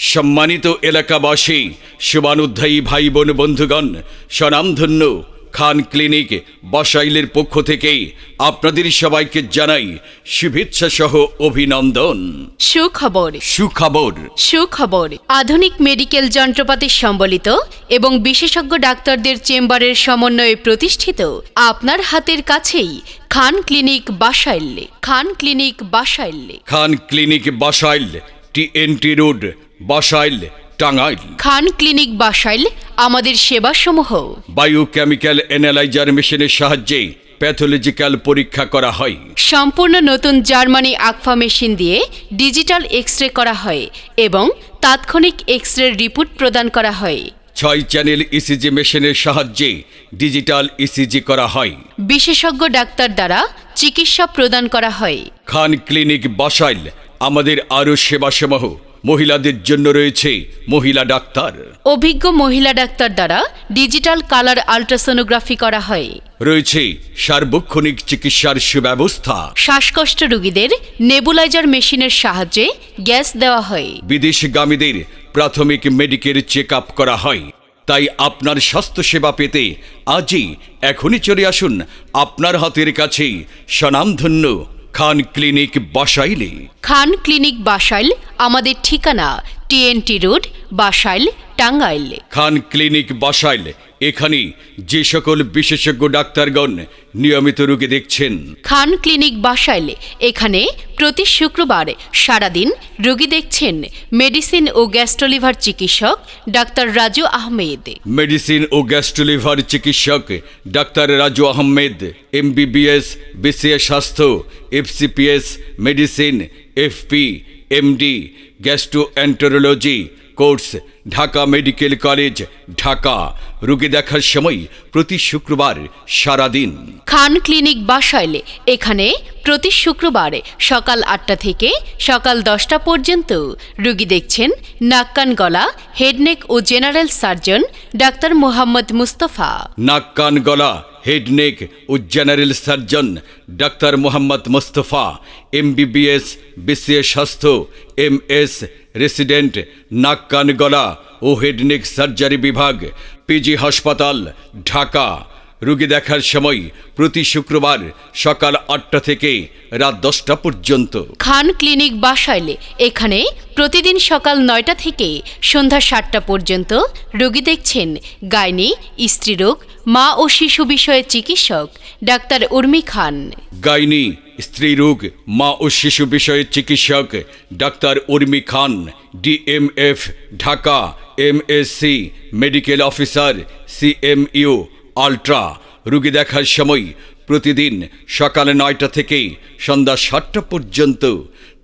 সম্মানিত এলাকাবাসী শুভানুধ্যায়ী ভাই বোন বন্ধুগণ স্বনামধন্য খান ক্লিনিক বসাইলের পক্ষ থেকে আপনাদের সবাইকে জানাই শুভেচ্ছা সহ অভিনন্দন। সুখবর। সুখবর। সুখবর। আধুনিক মেডিকেল যন্ত্রপাতি সম্বলিত এবং বিশেষজ্ঞ ডাক্তারদের চেম্বারের সমন্বয়ে প্রতিষ্ঠিত আপনার হাতের কাছেই খান ক্লিনিক বাসাইল্লে Khan clinic বাসাইল্লে Khan clinic Basail TNT road Basail Tangail. Khan clinic Basail আমাদের সেবাসমূহ। বায়োকেমিক্যাল অ্যানালাইজার মেশিনের সাহায্যে প্যাথোলজিক্যাল পরীক্ষা করা হয়। সম্পূর্ণ নতুন জার্মানি আকফা মেশিন দিয়ে ডিজিটাল এক্স রে করা হয় এবং তাৎক্ষণিক এক্স রে রিপোর্ট প্রদান করা হয়। ছয় চ্যানেল ইসিজি মেশিনের সাহায্যে ডিজিটাল ইসিজি করা হয়। বিশেষজ্ঞ ডাক্তার দ্বারা চিকিৎসা প্রদান করা হয়। খান ক্লিনিক বাসাইল আমাদের আরও সেবাসমূহ মহিলাদের জন্য রয়েছে মহিলা ডাক্তার। অভিজ্ঞ মহিলা ডাক্তার দ্বারা ডিজিটাল কালার আল্ট্রাসোনোগ্রাফি করা হয়। রয়েছে সার্বক্ষণিক চিকিৎসার সুব্যবস্থা। শ্বাসকষ্ট রোগীদের নেবুলাইজার মেশিনের সাহায্যে গ্যাস দেওয়া হয়। বিদেশগামীদের প্রাথমিক মেডিকেল চেক আপ করা হয়। তাই আপনার স্বাস্থ্যসেবা পেতে আজই এখনই চলে আসুন আপনার হাতের কাছেই স্বনামধন্য খান ক্লিনিক বাসাইলে। খান ক্লিনিক বাসাইল আমাদের ঠিকানা TNT road Basail Tangail. Khan clinic Basail এখানে যে সকল বিশেষজ্ঞ ডাক্তারগণ নিয়মিত রোগী দেখছেন। খান ক্লিনিক বাসাইলে এখানে প্রতি শুক্রবার সারাদিন রোগী দেখছেন মেডিসিন ও গ্যাস্ট্রোলিভার চিকিৎসক ডাক্তার রাজু আহমেদ। মেডিসিন ও গ্যাস্ট্রোলিভার চিকিৎসক doctor Raju Ahmed MBBS BCS স্বাস্থ্য FCPS medicine FP MD gastroenterology course Dhaka medical college Dhaka. রোগী দেখার সময় প্রতি শুক্রবার সারাদিন। খান ক্লিনিক বাসাইলে এখানে প্রতি শুক্রবার সকাল আটটা থেকে সকাল দশটা পর্যন্ত। রোগী দেখছেন নাক্কান গলা হেডনেক ও general surgeon doctor Mohammad Mustafa. নাক কান গলা হেড নেক ও general surgeon doctor Mohammad Mostafa. MBBS BCS স্বাস্থ্য এম এস রেসিডেন্ট নাক কান গলা ও হেডনিক সার্জারি বিভাগ পিজি হাসপাতাল ঢাকা। রোগী দেখার সময় প্রতি শুক্রবার সকাল আটটা থেকে রাত দশটা পর্যন্ত। খান ক্লিনিক বাসাইলে এখানে প্রতিদিন সকাল নয়টা থেকে সন্ধ্যা সাতটা পর্যন্ত রোগী দেখছেন গাইনি স্ত্রীরোগ মা ও শিশু বিষয়ে চিকিৎসক ডাক্তার উর্মি খান। গাইনি স্ত্রীরোগ মা ও শিশু বিষয়ে চিকিৎসক doctor Urmi Khan DMF Dhaka MSc medical officer CMU ultra, রুগী দেখার সময় প্রতিদিন সকালে নয়টা থেকে সন্ধ্যা সাতটা পর্যন্ত।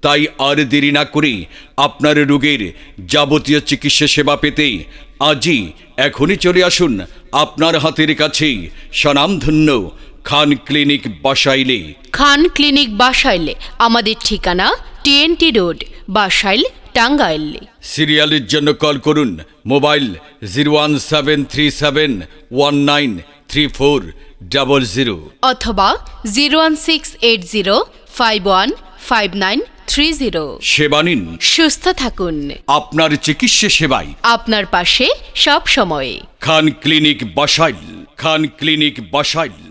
তাই আর দেরি না করে আপনার রোগের যাবতীয় চিকিৎসা সেবা পেতে আজই এখনই চলে আসুন আপনার হাতের কাছেই। স্বনামধন্য খান ক্লিনিক বাসাইলে। খান ক্লিনিক বাসাইলে, আমাদের ঠিকানা টিএনটি রোড, বাসাইল টাঙ্গাইল। সিরিয়ালের জন্য কল করুন। Mobile zero one seven three seven one nine three four double zero. অথবা zero one six eight zero five one five nine three zero. সেবা নিন। সুস্থ থাকুন। আপনার চিকিৎসা সেবায়। আপনার পাশে সব সময়। খান ক্লিনিক বাসাইল। খান ক্লিনিক বাসাইল।